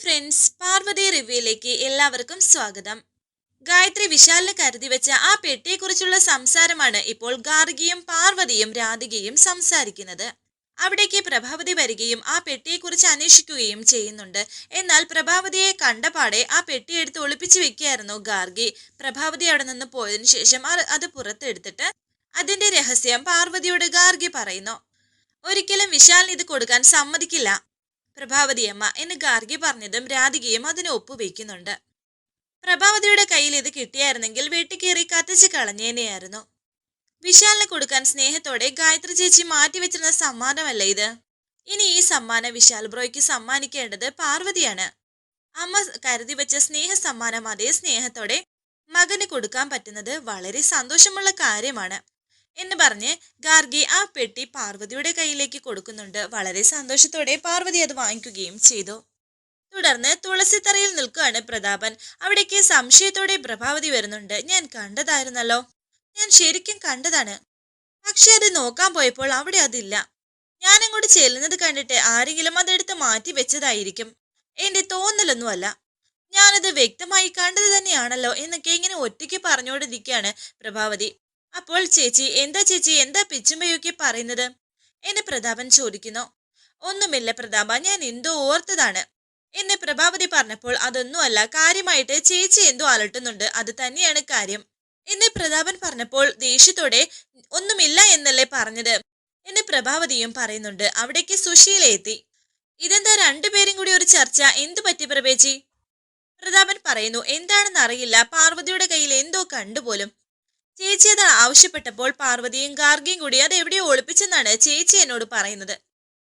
Friends Parvathi റിവ്യൂയിലേക്ക് എല്ലാവർക്കും സ്വാഗതം. ഗായത്രി വിശാലിന് കരുതി വെച്ച ആ പെട്ടിയെക്കുറിച്ചുള്ള സംസാരമാണ് ഇപ്പോൾ ഗാർഗിയും പാർവതിയും രാധികയും സംസാരിക്കുന്നത്. അവിടേക്ക് പ്രഭാവതി വരികയും ആ പെട്ടിയെക്കുറിച്ച് അന്വേഷിക്കുകയും ചെയ്യുന്നുണ്ട്. എന്നാൽ പ്രഭാവതിയെ കണ്ടപാടെ ആ പെട്ടി എടുത്ത് ഒളിപ്പിച്ചു വെക്കുകയായിരുന്നു ഗാർഗി. പ്രഭാവതി അവിടെ നിന്ന് പോയതിനു ശേഷം അത് പുറത്തെടുത്തിട്ട് അതിന്റെ രഹസ്യം പാർവതിയോട് ഗാർഗി പറയുന്നു. ഒരിക്കലും വിശാലിന് ഇത് കൊടുക്കാൻ സമ്മതിക്കില്ല. പ്രഭാവതിയമ്മ എന്ന് ഗാർഗി പറഞ്ഞതും രാധികയും അതിന് ഒപ്പുവെക്കുന്നുണ്ട്. പ്രഭാവതിയുടെ കയ്യിൽ ഇത് കിട്ടിയായിരുന്നെങ്കിൽ വെട്ടിക്കേറി കത്തിച്ച് കളഞ്ഞേനെയായിരുന്നു. വിശാലിന് കൊടുക്കാൻ സ്നേഹത്തോടെ ഗായത്രി ചേച്ചി മാറ്റിവെച്ചിരുന്ന സമ്മാനമല്ല ഇത്. ഇനി ഈ സമ്മാനം വിശാൽ ബ്രോയ്ക്ക് സമ്മാനിക്കേണ്ടത് പാർവതിയാണ്. അമ്മ കരുതി വെച്ച സ്നേഹ സമ്മാനം അതേ സ്നേഹത്തോടെ മകന് കൊടുക്കാൻ പറ്റുന്നത് വളരെ സന്തോഷമുള്ള കാര്യമാണ്. എന്ന് പറഞ്ഞ് ഗാർഗി ആ പെട്ടി പാർവതിയുടെ കയ്യിലേക്ക് കൊടുക്കുന്നുണ്ട്. വളരെ സന്തോഷത്തോടെ പാർവതി അത് വാങ്ങിക്കുകയും ചെയ്തു. തുടർന്ന് തുളസിത്തറയിൽ നിൽക്കുകയാണ് പ്രതാപൻ. അവിടേക്ക് സംശയത്തോടെ പ്രഭാവതി വരുന്നുണ്ട്. ഞാൻ കണ്ടതായിരുന്നല്ലോ. ഞാൻ ശരിക്കും കണ്ടതാണ്. പക്ഷെ അത് നോക്കാൻ പോയപ്പോൾ അവിടെ അതില്ല. ഞാൻ അങ്ങോട്ട് ചെല്ലുന്നത് കണ്ടിട്ട് ആരെങ്കിലും അതെടുത്ത് മാറ്റി വെച്ചതായിരിക്കും. എന്റെ തോന്നലൊന്നുമല്ല. ഞാനത് വ്യക്തമായി കണ്ടത് തന്നെയാണല്ലോ എന്നൊക്കെ ഇങ്ങനെ ഒറ്റയ്ക്ക് പറഞ്ഞുകൊണ്ടിരിക്കുകയാണ് പ്രഭാവതി. അപ്പോൾ ചേച്ചി എന്താ ചേച്ചി? എന്താ പിച്ചുമ്പയൊക്കെ പറയുന്നത്? എന്നെ പ്രതാപൻ ചോദിക്കുന്നു. ഒന്നുമില്ല പ്രതാപ ഞാൻ എന്തോ ഓർത്തതാണ്. എന്നെ പ്രഭാവതി പറഞ്ഞപ്പോൾ അതൊന്നുമല്ല കാര്യമായിട്ട് ചേച്ചി എന്തോ അലട്ടുന്നുണ്ട് അത് തന്നെയാണ് കാര്യം. എന്നെ പ്രതാപൻ പറഞ്ഞപ്പോൾ ദേഷ്യത്തോടെ ഒന്നുമില്ല എന്നല്ലേ പറഞ്ഞത്? എന്നെ പ്രഭാവതിയും പറയുന്നുണ്ട്. അവിടേക്ക് സുശീല എത്തി. ഇതെന്താ രണ്ടുപേരും കൂടി ഒരു ചർച്ച? എന്തു പറ്റി പ്രഭേച്ചി പ്രതാപൻ പറയുന്നു എന്താണെന്ന് അറിയില്ല പാർവതിയുടെ കയ്യിൽ എന്തോ കണ്ടുപോലും ചേച്ചി അത് ആവശ്യപ്പെട്ടപ്പോൾ പാർവതിയും ഗാർഗിയും കൂടി അത് എവിടെയോ ഒളിപ്പിച്ചെന്നാണ് ചേച്ചി എന്നോട് പറയുന്നത്.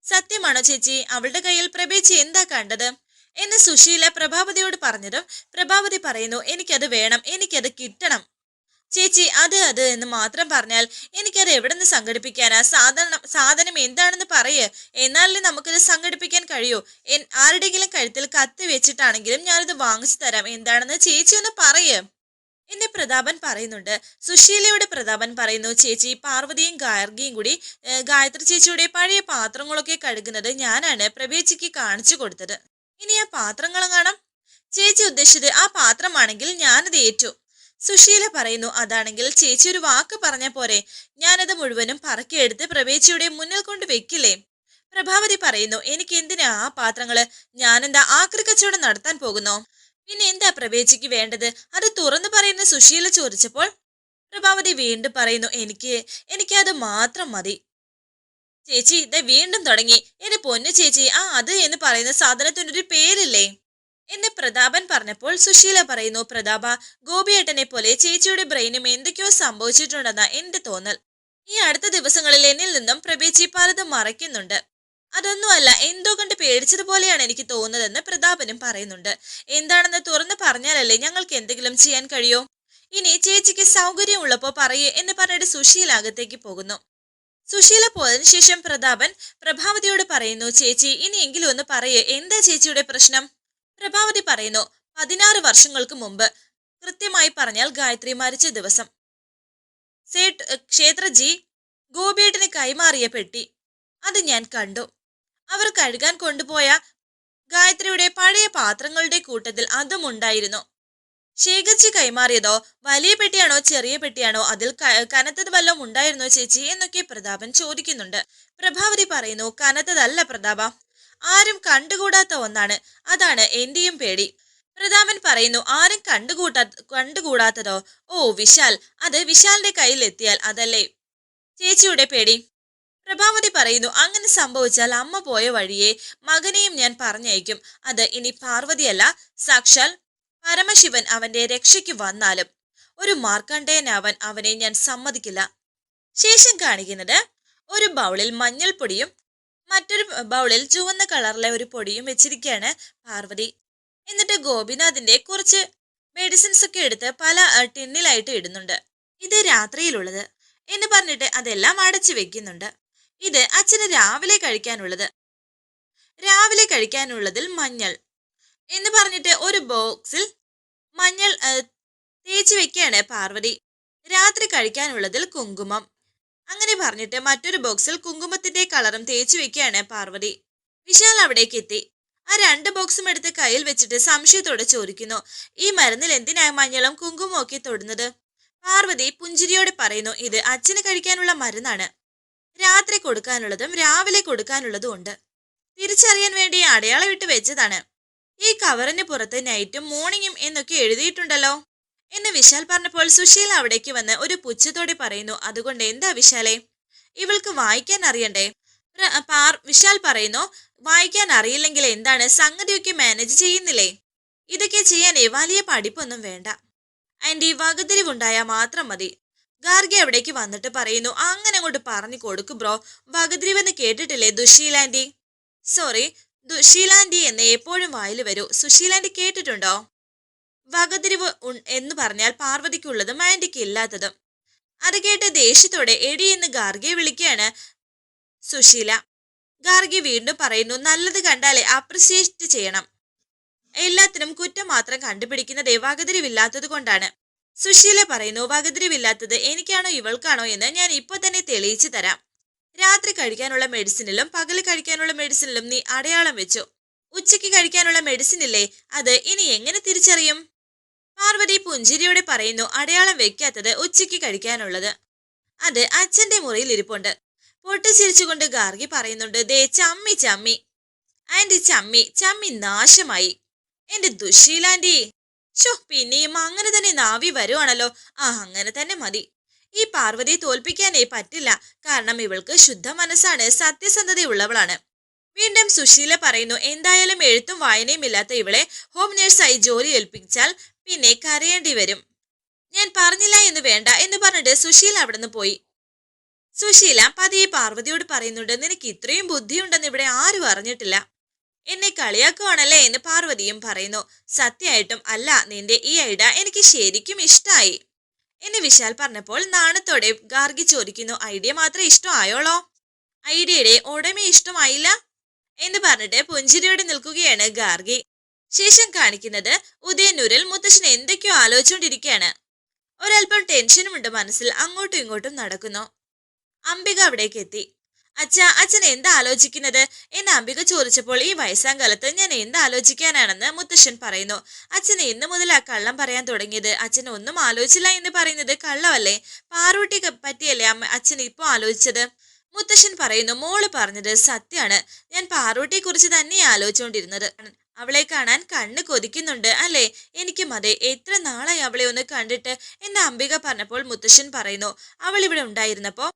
സത്യമാണോ ചേച്ചി? അവളുടെ കയ്യിൽ പ്രഭേച്ചി എന്താ കണ്ടത്? എന്ന് സുശീല പ്രഭാവതിയോട് പറഞ്ഞതും പ്രഭാവതി പറയുന്നു എനിക്കത് വേണം എനിക്കത് കിട്ടണം. ചേച്ചി അത് അത് എന്ന് മാത്രം പറഞ്ഞാൽ എനിക്കത് എവിടെ നിന്ന് സംഘടിപ്പിക്കാനാ? സാധാരണ സാധനം എന്താണെന്ന് പറയേ. എന്നാലേ നമുക്കത് സംഘടിപ്പിക്കാൻ കഴിയൂ. ആരുടെങ്കിലും കഴുത്തിൽ കത്തി വെച്ചിട്ടാണെങ്കിലും ഞാനിത് വാങ്ങിച്ചു തരാം. എന്താണെന്ന് ചേച്ചി ഒന്ന് പറയ്. എന്നെ പ്രതാപൻ പറയുന്നുണ്ട് സുശീലയുടെ പ്രതാപൻ പറയുന്നു ചേച്ചി പാർവതിയും ഗാർഗിയും കൂടി ഗായത്രി ചേച്ചിയുടെ പഴയ പാത്രങ്ങളൊക്കെ കഴുകുന്നത് ഞാനാണ് പ്രവേശിക്ക് കാണിച്ചു കൊടുത്തത്. ഇനി ആ പാത്രങ്ങളും കാണാം. ചേച്ചി ഉദ്ദേശിച്ചത് ആ പാത്രമാണെങ്കിൽ ഞാനത് ഏറ്റു. സുശീല പറയുന്നു അതാണെങ്കിൽ ചേച്ചി ഒരു വാക്ക് പറഞ്ഞ പോരെ. ഞാനത് മുഴുവനും പറക്കിയെടുത്ത് പ്രവേശിയുടെ മുന്നിൽ കൊണ്ട് വെക്കില്ലേ? പ്രഭാവതി പറയുന്നു എനിക്ക് എന്തിനാ ആ പാത്രങ്ങൾ? ഞാനെന്താ ആക്രി കച്ചവടം നടത്താൻ പോകുന്നോ? പിന്നെ എന്താ പ്രവേശിക്ക് വേണ്ടത്? അത് തുറന്നു പറയുന്ന സുശീല ചോദിച്ചപ്പോൾ പ്രഭാവതി വീണ്ടും പറയുന്നു എനിക്ക് എനിക്ക് അത് മാത്രം മതി. ചേച്ചി ഇത് വീണ്ടും തുടങ്ങി. എന്റെ പൊന്നു ചേച്ചി ആ അത് എന്ന് പറയുന്ന സാധനത്തിനൊരു പേരില്ലേ? എന്ന് പ്രതാപൻ പറഞ്ഞപ്പോൾ സുശീല പറയുന്നു പ്രതാപ ഗോപിയേട്ടനെ പോലെ ചേച്ചിയുടെ ബ്രെയിനും എന്തൊക്കെയോ സംഭവിച്ചിട്ടുണ്ടെന്ന എന്റെ തോന്നൽ. ഈ അടുത്ത ദിവസങ്ങളിൽ എന്നിൽ നിന്നും പ്രഭേച്ചി പലതും മറയ്ക്കുന്നുണ്ട്. അതൊന്നുമല്ല എന്തോ കണ്ട് പേടിച്ചതുപോലെയാണ് എനിക്ക് തോന്നുന്നതെന്ന് പ്രതാപനും പറയുന്നുണ്ട്. എന്താണെന്ന് തുറന്നു പറഞ്ഞാലല്ലേ ഞങ്ങൾക്ക് എന്തെങ്കിലും ചെയ്യാൻ കഴിയോ? ഇനി ചേച്ചിക്ക് സൗകര്യമുള്ളപ്പോ പറയേ എന്ന് പറഞ്ഞിട്ട് സുശീല അകത്തേക്ക് പോകുന്നു. സുശീല പോയതിനു ശേഷം പ്രതാപൻ പ്രഭാവതിയോട് പറയുന്നു ചേച്ചി ഇനിയെങ്കിലും ഒന്ന് പറയേ എന്താ ചേച്ചിയുടെ പ്രശ്നം? പ്രഭാവതി പറയുന്നു പതിനാറ് വർഷങ്ങൾക്ക് മുമ്പ്. കൃത്യമായി പറഞ്ഞാൽ ഗായത്രി മരിച്ച ദിവസം. സേട്ട് ക്ഷേത്രജി ഗോപിയേട്ടന് കൈമാറിയ പെട്ടി. അത് ഞാൻ കണ്ടു. അവർ കഴുകാൻ കൊണ്ടുപോയ ഗായത്രിയുടെ പഴയ പാത്രങ്ങളുടെ കൂട്ടത്തിൽ അതും ഉണ്ടായിരുന്നു. ശേഖരിച്ച് കൈമാറിയതോ വലിയ പെട്ടിയാണോ ചെറിയ പെട്ടിയാണോ അതിൽ കനത്തത് വല്ലതും ഉണ്ടായിരുന്നോ ചേച്ചി എന്നൊക്കെ പ്രതാപൻ ചോദിക്കുന്നുണ്ട്. പ്രഭാവതി പറയുന്നു കനത്തതല്ല പ്രതാപ. ആരും കണ്ടുകൂടാത്ത ഒന്നാണ്. അതാണ് എന്റെയും പേടി. പ്രതാപൻ പറയുന്നു ആരും കണ്ടുകൂട്ടാ കണ്ടുകൂടാത്തതോ? ഓ വിശാൽ. അത് വിശാലിന്റെ കയ്യിൽ എത്തിയാൽ അതല്ലേ? ചേച്ചിയുടെ പേടി. പ്രഭാവതി പറയുന്നു അങ്ങനെ സംഭവിച്ചാൽ അമ്മ പോയ വഴിയെ മകനെയും ഞാൻ പറഞ്ഞയക്കും. അത് ഇനി പാർവതിയല്ല സാക്ഷാൽ പരമശിവൻ അവന്റെ രക്ഷയ്ക്ക് വന്നാലും. ഒരു മാർക്കണ്ഡേയനാവാൻ അവനെ ഞാൻ സമ്മതിക്കില്ല. ശേഷം കാണിക്കുന്നത് ഒരു ബൗളിൽ മഞ്ഞൾപ്പൊടിയും മറ്റൊരു ബൗളിൽ ചുവന്ന കളറിലെ ഒരു പൊടിയും വെച്ചിരിക്കുകയാണ് പാർവതി. എന്നിട്ട് ഗോപിനാഥിന്റെ കുറച്ച് മെഡിസിൻസ് ഒക്കെ എടുത്ത് പല ടിന്നിലായിട്ട് ഇടുന്നുണ്ട്. ഇത് രാത്രിയിലുള്ളത്. എന്ന് പറഞ്ഞിട്ട് അതെല്ലാം അടച്ചു വെക്കുന്നുണ്ട്. ഇത് അച്ഛന് രാവിലെ കഴിക്കാനുള്ളത്. രാവിലെ കഴിക്കാനുള്ളതിൽ മഞ്ഞൾ എന്ന് പറഞ്ഞിട്ട് ഒരു ബോക്സിൽ മഞ്ഞൾ തേച്ചു വെക്കുകയാണ് പാർവതി. രാത്രി കഴിക്കാനുള്ളതിൽ കുങ്കുമം. അങ്ങനെ പറഞ്ഞിട്ട് മറ്റൊരു ബോക്സിൽ കുങ്കുമത്തിന്റെ കളറും തേച്ചു വെക്കുകയാണ് പാർവതി. വിശാൽ അവിടേക്ക് എത്തി. ആ രണ്ട് ബോക്സും എടുത്ത് കയ്യിൽ വെച്ചിട്ട് സംശയത്തോടെ ചോദിക്കുന്നു ഈ മരുന്നിൽ എന്തിനാണ് മഞ്ഞളും കുങ്കുമവും ഒക്കെ തൊടുന്നത്? പാർവതി പുഞ്ചിരിയോടെ പറയുന്നു ഇത് അച്ഛന് കഴിക്കാനുള്ള മരുന്നാണ്. രാത്രി കൊടുക്കാനുള്ളതും രാവിലെ കൊടുക്കാനുള്ളതും ഉണ്ട്. തിരിച്ചറിയാൻ വേണ്ടി അടയാളം ഇട്ട് വെച്ചതാണ്. ഈ കവറിന് പുറത്ത് നൈറ്റും മോർണിംഗും എന്നൊക്കെ എഴുതിയിട്ടുണ്ടല്ലോ. എന്ന് വിശാൽ പറഞ്ഞപ്പോൾ സുശീൽ അവിടേക്ക് വന്ന് ഒരു പുച്ഛത്തോടെ പറയുന്നു അതുകൊണ്ട് എന്താ വിശാലേ? ഇവൾക്ക് വായിക്കാൻ അറിയണ്ടേ? വിശാൽ പറയുന്നു വായിക്കാൻ അറിയില്ലെങ്കിൽ എന്താണ്? സംഗതിയൊക്കെ മാനേജ് ചെയ്യുന്നില്ലേ? ഇതൊക്കെ ചെയ്യാൻ വലിയ പഠിപ്പൊന്നും വേണ്ട. ആന്റി വകതിരിവുണ്ടായാൽ മാത്രം മതി. ഗാർഗി അവിടേക്ക് വന്നിട്ട് പറയുന്നു അങ്ങനെ അങ്ങോട്ട് പറഞ്ഞു കൊടുക്കു ബ്രോ. വകതിരിവെന്ന് കേട്ടിട്ടില്ലേ ദുശീലാന്റി? സോറി ദുശീലാന്റി എന്ന് എപ്പോഴും വായിൽ വരൂ. സുശീലാന്റി കേട്ടിട്ടുണ്ടോ? വകതിരിവ് എന്ന് പറഞ്ഞാൽ പാർവതിക്കുള്ളതും ആന്റിക്ക് ഇല്ലാത്തതും. അത് കേട്ട് ദേഷ്യത്തോടെ എടി എന്ന് ഗാർഗിയെ വിളിക്കുകയാണ് സുശീല. ഗാർഗി വീണ്ടും പറയുന്നു നല്ലത് കണ്ടാലേ അപ്രിസിയേറ്റ് ചെയ്യണം. എല്ലാത്തിനും കുറ്റം മാത്രം കണ്ടുപിടിക്കുന്നത് വകതിരിവില്ലാത്തത് കൊണ്ടാണ്. സുശീല പറയുന്നു വകതിരിവില്ലാത്തത് എനിക്കാണോ ഇവൾക്കാണോ എന്ന് ഞാൻ ഇപ്പൊ തന്നെ തെളിയിച്ചു തരാം. രാത്രി കഴിക്കാനുള്ള മെഡിസിനിലും പകൽ കഴിക്കാനുള്ള മെഡിസിനിലും നീ അടയാളം വെച്ചു. ഉച്ചയ്ക്ക് കഴിക്കാനുള്ള മെഡിസിൻ ഇല്ലേ അത് ഇനി എങ്ങനെ തിരിച്ചറിയും? പാർവതി പുഞ്ചിരിയോടെ പറയുന്നു അടയാളം വെക്കാത്തത് ഉച്ചയ്ക്ക് കഴിക്കാനുള്ളത്. അത് അച്ഛന്റെ മുറിയിൽ ഇരിപ്പുണ്ട്. പൊട്ടിച്ചിരിച്ചുകൊണ്ട് ഗാർഗി പറയുന്നുണ്ട് ദേ ചമ്മി ചമ്മി. ആന്റി ചമ്മി ചമ്മി നാശമായി. എന്റെ ദുശീലാന്റി ഷോ പിന്നെയും അങ്ങനെ തന്നെ നാവി വരുവാണല്ലോ. ആ അങ്ങനെ തന്നെ മതി. ഈ പാർവതിയെ തോൽപ്പിക്കാനേ പറ്റില്ല. കാരണം ഇവൾക്ക് ശുദ്ധ മനസ്സാണ്. സത്യസന്ധതയുള്ളവളാണ് വീണ്ടും സുശീല പറയുന്നു എന്തായാലും എഴുത്തും വായനയും ഇല്ലാത്ത ഇവളെ ഹോം നേഴ്സായി ജോലി ഏൽപ്പിച്ചാൽ പിന്നെ കരയേണ്ടി വരും. ഞാൻ പറഞ്ഞില്ല എന്ന് വേണ്ട എന്ന് പറഞ്ഞിട്ട് സുശീല അവിടുന്ന് പോയി. സുശീല പതിയെ പാർവതിയോട് പറയുന്നുണ്ട് നിനക്ക് ഇത്രയും ബുദ്ധിയുണ്ടെന്ന് ഇവിടെ ആരും അറിഞ്ഞിട്ടില്ല. എന്നെ കളിയാക്കുവാണല്ലേ എന്ന് പാർവതിയും പറയുന്നു. സത്യമായിട്ടും അല്ല നിന്റെ ഈ ഐഡ എനിക്ക് ശരിക്കും ഇഷ്ടായി. എന്ന് വിശാൽ പറഞ്ഞപ്പോൾ നാണത്തോടെ ഗാർഗി ചോദിക്കുന്നു ഐഡിയ മാത്രം ഇഷ്ടമായോളോ? ഐഡിയയുടെ ഉടമ ഇഷ്ടമായില്ല? എന്ന് പറഞ്ഞിട്ട് പുഞ്ചിരിയോടെ നിൽക്കുകയാണ് ഗാർഗി. ശേഷം കാണിക്കുന്നത് ഉദയന്നൂരിൽ മുത്തശ്ശൻ എന്തൊക്കെയോ ആലോചിച്ചുകൊണ്ടിരിക്കുകയാണ്. ഒരല്പം ടെൻഷനുമുണ്ട് മനസ്സിൽ അങ്ങോട്ടും ഇങ്ങോട്ടും നടക്കുന്നു. അംബിക അവിടേക്ക് എത്തി. അച്ഛ അച്ഛൻ എന്താ ആലോചിക്കുന്നത്? എന്ന് അംബിക ചോദിച്ചപ്പോൾ ഈ വയസ്സാം കാലത്ത് ഞാൻ എന്താ ആലോചിക്കാനാണെന്ന് മുത്തശ്ശൻ പറയുന്നു. അച്ഛൻ എന്ന് മുതൽ ആ കള്ളം പറയാൻ തുടങ്ങിയത്? അച്ഛൻ ഒന്നും ആലോചിച്ചില്ല എന്ന് പറയുന്നത് കള്ളമല്ലേ? പാറൂട്ടിയെ പറ്റിയല്ലേ അമ്മ അച്ഛൻ ഇപ്പോൾ ആലോചിച്ചത്? മുത്തശ്ശൻ പറയുന്നു മോൾ പറഞ്ഞത് സത്യമാണ് ഞാൻ പാറൂട്ടിയെ കുറിച്ച് തന്നെ ആലോചിച്ചുകൊണ്ടിരുന്നത് അവളെ കാണാൻ കണ്ണ് കൊതിക്കുന്നുണ്ട് അല്ലേ? എനിക്കും അതെ. എത്ര നാളായി അവളെ ഒന്ന് കണ്ടിട്ട്? എന്ന് അംബിക പറഞ്ഞപ്പോൾ മുത്തശ്ശൻ പറയുന്നു അവൾ ഇവിടെ ഉണ്ടായിരുന്നപ്പോ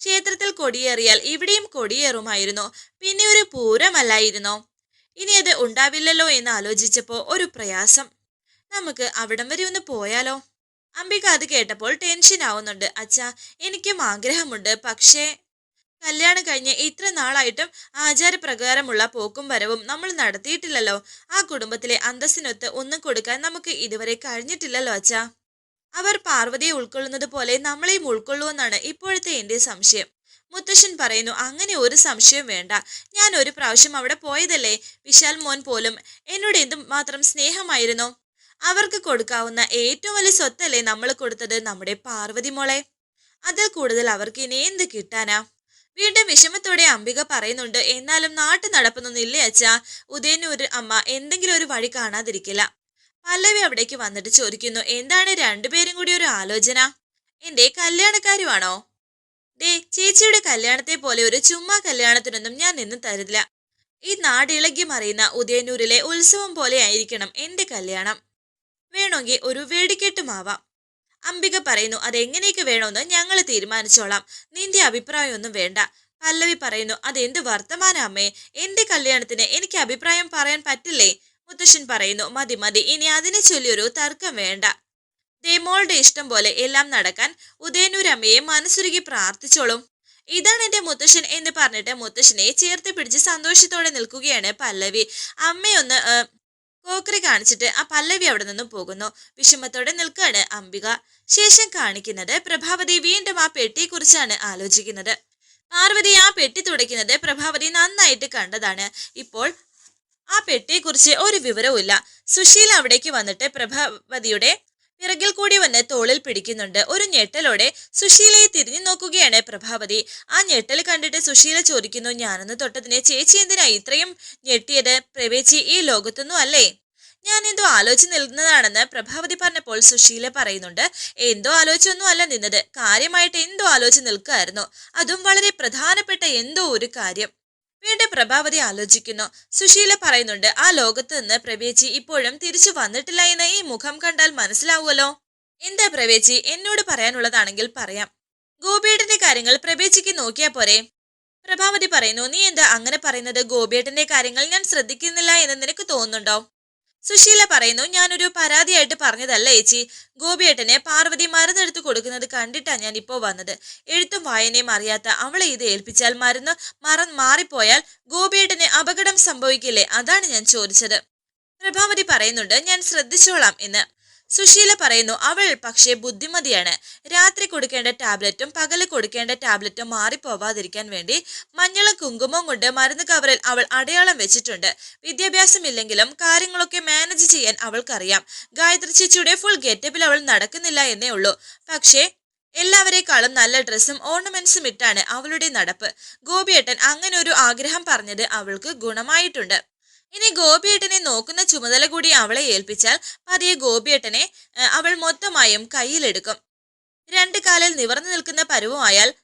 ക്ഷേത്രത്തിൽ കൊടിയേറിയാൽ ഇവിടെയും കൊടിയേറുമായിരുന്നു. പിന്നെ ഒരു പൂരമല്ലായിരുന്നോ? ഇനി അത് ഉണ്ടാവില്ലല്ലോ എന്ന് ആലോചിച്ചപ്പോൾ ഒരു പ്രയാസം. നമുക്ക് അവിടം വരെ ഒന്ന് പോയാലോ? അംബിക അത് കേട്ടപ്പോൾ ടെൻഷൻ ആവുന്നുണ്ട്. അച്ഛാ എനിക്കും ആഗ്രഹമുണ്ട്. പക്ഷേ കല്യാണം കഴിഞ്ഞ് ഇത്ര നാളായിട്ടും ആചാരപ്രകാരമുള്ള പോക്കും വരവും നമ്മൾ നടത്തിയിട്ടില്ലല്ലോ. ആ കുടുംബത്തിലെ അന്തസ്സിനൊത്ത് ഒന്നും കൊടുക്കാൻ നമുക്ക് ഇതുവരെ കഴിഞ്ഞിട്ടില്ലല്ലോ അച്ഛാ. അവർ പാർവതിയെ ഉൾക്കൊള്ളുന്നത് പോലെ നമ്മളെയും ഉൾക്കൊള്ളുമെന്നാണ് ഇപ്പോഴത്തെ എന്റെ സംശയം. മുത്തശ്ശൻ പറയുന്നു അങ്ങനെ ഒരു സംശയം വേണ്ട. ഞാൻ ഒരു പ്രാവശ്യം അവിടെ പോയതല്ലേ? വിശാൽ മോൻ പോലും എന്നോട് എന്തുമാത്രം സ്നേഹമായിരുന്നു? അവർക്ക് കൊടുക്കാവുന്ന ഏറ്റവും വലിയ സ്വത്തല്ലേ നമ്മൾ കൊടുത്തത്? നമ്മുടെ പാർവതി മോളെ. അതിൽ കൂടുതൽ അവർക്ക് ഇനി എന്ത് കിട്ടാനാ? വീണ്ടും വിഷമത്തോടെ അംബിക പറയുന്നുണ്ട് എന്നാലും നാട്ടു നടപ്പൊന്നും ഇല്ലേ അച്ഛാ? ഉദയനൂർ അമ്മ എന്തെങ്കിലും ഒരു വഴി കാണാതിരിക്കില്ല. പല്ലവി അവിടേക്ക് വന്നിട്ട് ചോദിക്കുന്നു എന്താണ് രണ്ടുപേരും കൂടി ഒരു ആലോചന? എന്റെ കല്യാണക്കാരുമാണോ ദേ ചേച്ചിയുടെ കല്യാണത്തെ പോലെ ഒരു ചുമ്മാ കല്യാണത്തിനൊന്നും ഞാൻ നിന്ന് തരില്ല ഈ നാടിളകി മറിയുന്ന ഉദയനൂരിലെ ഉത്സവം പോലെ ആയിരിക്കണം എന്റെ കല്യാണം. വേണമെങ്കിൽ ഒരു വെടിക്കെട്ടുമാവാം അംബിക പറയുന്നു അതെങ്ങനെയൊക്കെ വേണമെന്ന് ഞങ്ങൾ തീരുമാനിച്ചോളാം. നിന്റെ അഭിപ്രായമൊന്നും വേണ്ട. പല്ലവി പറയുന്നു അതെന്ത് വർത്തമാന അമ്മേ? എന്റെ കല്യാണത്തിന് എനിക്ക് അഭിപ്രായം പറയാൻ പറ്റില്ലേ? മുത്തശ്ശൻ പറയുന്നു മതി മതി ഇനി അതിനെ ചൊല്ലിയൊരു തർക്കം വേണ്ട. ദേമോളുടെ ഇഷ്ടം പോലെ എല്ലാം നടക്കാൻ ഉദയനൂരമ്മയെ മനസ്സുരുകി പ്രാർത്ഥിച്ചോളും. ഇതാണ് എന്റെ മുത്തശ്ശൻ എന്ന് പറഞ്ഞിട്ട് മുത്തശ്ശനെ ചേർത്ത് പിടിച്ച് സന്തോഷത്തോടെ നിൽക്കുകയാണ് പല്ലവി. അമ്മയൊന്ന് കോക്കറി കാണിച്ചിട്ട് ആ പല്ലവി അവിടെ നിന്നും പോകുന്നു. വിഷമത്തോടെ നിൽക്കുകയാണ് അംബിക. ശേഷം കാണിക്കുന്നത് പ്രഭാവതി വീണ്ടും ആ പെട്ടിയെക്കുറിച്ചാണ് ആലോചിക്കുന്നത്. പാർവതി ആ പെട്ടി തുടയ്ക്കുന്നത് പ്രഭാവതി നന്നായിട്ട് കണ്ടതാണ്. ഇപ്പോൾ ആ പെട്ടിയെക്കുറിച്ച് ഒരു വിവരവുമില്ല. സുശീല അവിടേക്ക് വന്നിട്ട് പ്രഭാവതിയുടെ പിറകിൽ കൂടി വന്ന് തോളിൽ പിടിക്കുന്നുണ്ട്. ഒരു ഞെട്ടലോടെ സുശീലയെ തിരിഞ്ഞു നോക്കുകയാണ് പ്രഭാവതി. ആ ഞെട്ടൽ കണ്ടിട്ട് സുശീല ചോദിക്കുന്നു ഞാനൊന്ന് തൊട്ടതിന് ചേച്ചി എന്തിനാ ഇത്രയും ഞെട്ടിയത്? പ്രവേച്ചി ഈ ലോകത്തൊന്നും അല്ലേ? ഞാൻ എന്തോ ആലോചിച്ച് നിൽക്കുന്നതാണെന്ന് പ്രഭാവതി പറഞ്ഞപ്പോൾ സുശീല പറയുന്നുണ്ട്. എന്തോ ആലോചിച്ചൊന്നും അല്ല നിന്നത്. കാര്യമായിട്ട് എന്തോ ആലോചിച്ച് നിൽക്കുകയായിരുന്നു അതും വളരെ പ്രധാനപ്പെട്ട എന്തോ ഒരു കാര്യം. വീണ്ടും പ്രഭാവതി ആലോചിക്കുന്നു. സുശീല പറയുന്നുണ്ട് ആ ലോകത്ത് നിന്ന് പ്രവേച്ചി ഇപ്പോഴും തിരിച്ചു വന്നിട്ടില്ല എന്ന് ഈ മുഖം കണ്ടാൽ മനസ്സിലാവുമല്ലോ? എന്താ പ്രവേച്ചി എന്നോട് പറയാനുള്ളതാണെങ്കിൽ പറയാം. ഗോപിയേട്ടന്റെ കാര്യങ്ങൾ പ്രവേച്ചിക്ക് നോക്കിയാ പോരെ? പ്രഭാവതി പറയുന്നു നീ എന്താ അങ്ങനെ പറയുന്നത്? ഗോപിയേട്ടന്റെ കാര്യങ്ങൾ ഞാൻ ശ്രദ്ധിക്കുന്നില്ല എന്ന് നിനക്ക് തോന്നുന്നുണ്ടോ? സുശീല പറയുന്നു ഞാനൊരു പരാതിയായിട്ട് പറഞ്ഞതല്ല ഏച്ചി ഗോപിയേട്ടനെ പാർവതി മരുന്നെടുത്ത് കൊടുക്കുന്നത് കണ്ടിട്ടാണ് ഞാൻ ഇപ്പോൾ വന്നത്. എഴുത്തും വായനയും അറിയാത്ത അവളെ ഇത് ഏൽപ്പിച്ചാൽ മരുന്ന് മറ മാറിപ്പോയാൽ ഗോപിയേട്ടന് അപകടം സംഭവിക്കില്ലേ? അതാണ് ഞാൻ ചോദിച്ചത്. പ്രഭാവതി പറയുന്നുണ്ട് ഞാൻ ശ്രദ്ധിച്ചോളാം എന്ന്. സുശീല പറയുന്നു അവൾ പക്ഷേ ബുദ്ധിമതിയാണ്. രാത്രി കൊടുക്കേണ്ട ടാബ്ലറ്റും പകൽ കൊടുക്കേണ്ട ടാബ്ലറ്റും മാറിപ്പോവാതിരിക്കാൻ വേണ്ടി മഞ്ഞളും കുങ്കുമവും കൊണ്ട് മരുന്ന് കവറിൽ അവൾ അടയാളം വെച്ചിട്ടുണ്ട്. വിദ്യാഭ്യാസം ഇല്ലെങ്കിലും കാര്യങ്ങളൊക്കെ മാനേജ് ചെയ്യാൻ അവൾക്കറിയാം. ഗായത്രി ചേച്ചിയുടെ ഫുൾ ഗെറ്റപ്പിൽ അവൾ നടക്കുന്നില്ല എന്നേ ഉള്ളൂ. പക്ഷേ എല്ലാവരെക്കാളും നല്ല ഡ്രസ്സും ഓർണമെന്റ്സും ഇട്ടാണ് അവളുടെ നടപ്പ്. ഗോപിയേട്ടൻ അങ്ങനെ ഒരു ആഗ്രഹം പറഞ്ഞത് അവൾക്ക് ഗുണമായിട്ടുണ്ട്. ഇനി ഗോപിയേട്ടനെ നോക്കുന്ന ചുമതല കൂടി അവളെ ഏൽപ്പിച്ചാൽ പതിയെ ഗോപിയേട്ടനെ അവൾ മൊത്തമായും കയ്യിലെടുക്കും. രണ്ട് കാലിൽ നിവർന്നു നിൽക്കുന്ന പരുവമായാൽ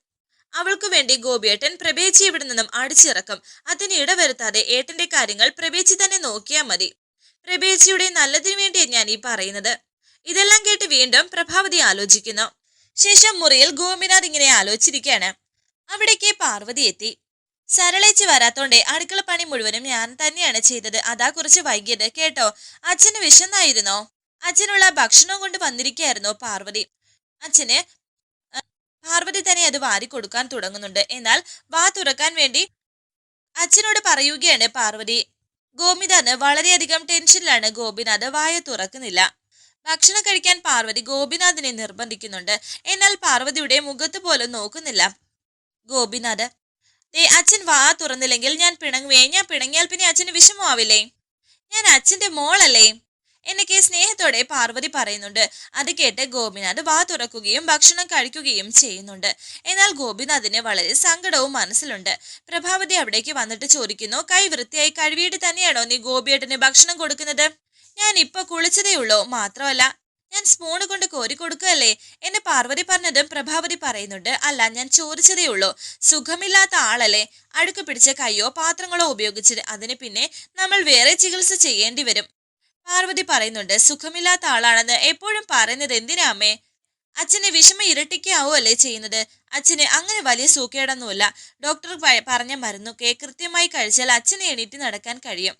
അവൾക്കു വേണ്ടി ഗോപിയേട്ടൻ പ്രഭേച്ചി ഇവിടെ നിന്നും അടിച്ചിറക്കും. അതിന് ഇടവരുത്താതെ ഏട്ടന്റെ കാര്യങ്ങൾ പ്രഭേച്ചി തന്നെ നോക്കിയാൽ മതി. പ്രഭേച്ചിയുടെ നല്ലതിനു വേണ്ടിയാണ് ഞാൻ ഈ പറയുന്നത്. ഇതെല്ലാം കേട്ട് വീണ്ടും പ്രഭാവതി ആലോചിക്കുന്നു. ശേഷം മുറിയിൽ ഗോപിനാഥ് ഇങ്ങനെ ആലോചിച്ചിരിക്കുകയാണ്. അവിടേക്ക് പാർവതി എത്തി. സരളേച്ചി വരാത്തോണ്ടേ അടുക്കള പണി മുഴുവനും ഞാൻ തന്നെയാണ് ചെയ്തത്. അതാ കുറച്ച് വൈകിയത്. കേട്ടോ? അച്ഛന് വിശന്നായിരുന്നോ? അച്ഛനുള്ള ഭക്ഷണം കൊണ്ട് വന്നിരിക്കുകയായിരുന്നു പാർവതി? അച്ഛന് പാർവതി തന്നെ അത് വാരി കൊടുക്കാൻ തുടങ്ങുന്നുണ്ട്. എന്നാൽ വാ തുറക്കാൻ വേണ്ടി അച്ഛനോട് പറയുകയാണ് പാർവതി. ഗോപിനാഥ് വളരെയധികം ടെൻഷനിലാണ്. ഗോപിനാഥ് വായ തുറക്കുന്നില്ല. ഭക്ഷണം കഴിക്കാൻ പാർവതി ഗോപിനാഥിനെ നിർബന്ധിക്കുന്നുണ്ട്. എന്നാൽ പാർവതിയുടെ മുഖത്ത് പോലും നോക്കുന്നില്ല. ഗോപിനാഥ് ദേ അച്ഛൻ വാ തുറന്നില്ലെങ്കിൽ ഞാൻ പിണങ്ങുവേ. ഞാൻ പിണങ്ങിയാൽ പിന്നെ അച്ഛന് വിഷമമാവില്ലേ? ഞാൻ അച്ഛന്റെ മോളല്ലേ? എന്നൊക്കെ സ്നേഹത്തോടെ പാർവതി പറയുന്നുണ്ട്. അത് കേട്ട് ഗോപിനാഥ് വാ തുറക്കുകയും ഭക്ഷണം കഴിക്കുകയും ചെയ്യുന്നുണ്ട്. എന്നാൽ ഗോപിനാഥിന് വളരെ സങ്കടവും മനസ്സിലുണ്ട്. പ്രഭാവതി അവിടേക്ക് വന്നിട്ട് ചോദിക്കുന്നു കൈ വൃത്തിയായി കഴുകിയിട്ട് തന്നെയാണോ നീ ഗോപിയേട്ടന് ഭക്ഷണം കൊടുക്കുന്നത്? ഞാൻ ഇപ്പൊ കുളിച്ചതേ ഉള്ളൂ. മാത്രമല്ല ഞാൻ സ്പൂൺ കൊണ്ട് കോരി കൊടുക്കുകയല്ലേ? എന്നെ പാർവതി പറഞ്ഞതും പ്രഭാവതി പറയുന്നുണ്ട്. അല്ല ഞാൻ ചോദിച്ചതേ ഉള്ളൂ. സുഖമില്ലാത്ത ആളല്ലേ? അഴുക്ക് പിടിച്ച കൈയോ പാത്രങ്ങളോ ഉപയോഗിച്ചത് അതിന് പിന്നെ നമ്മൾ വേറെ ചികിത്സ ചെയ്യേണ്ടി വരും. പാർവതി പറയുന്നുണ്ട് സുഖമില്ലാത്ത ആളാണെന്ന് എപ്പോഴും പറയുന്നത് എന്തിനാ അമ്മേ? അച്ഛനെ വിഷമം ഇരട്ടിക്കാവുമല്ലേ ചെയ്യുന്നത്? അച്ഛന് അങ്ങനെ വലിയ സൂക്കേടൊന്നുമില്ല. ഡോക്ടർ പറഞ്ഞ മരുന്നൊക്കെ കൃത്യമായി കഴിച്ചാൽ അച്ഛനെ എണീറ്റ് നടക്കാൻ കഴിയും.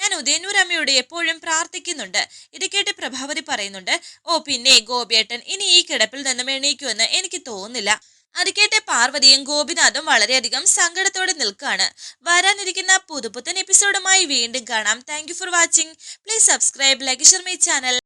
ഞാൻ ഉദയനൂരമ്മയോട് എപ്പോഴും പ്രാർത്ഥിക്കുന്നുണ്ട്. ഇത് കേട്ട് പ്രഭാവതി പറയുന്നുണ്ട് ഓ പിന്നെ ഗോപിയേട്ടൻ ഇനി ഈ കിടപ്പിൽ നിന്നും എണീക്കുമെന്ന് എനിക്ക് തോന്നുന്നില്ല. അത് കേട്ട് പാർവതിയും ഗോപിനാഥും വളരെയധികം സങ്കടത്തോടെ നിൽക്കുകയാണ്. വരാനിരിക്കുന്ന പുതുപുത്തൻ എപ്പിസോഡുമായി വീണ്ടും കാണാം. Thank for watching please subscribe like share my channel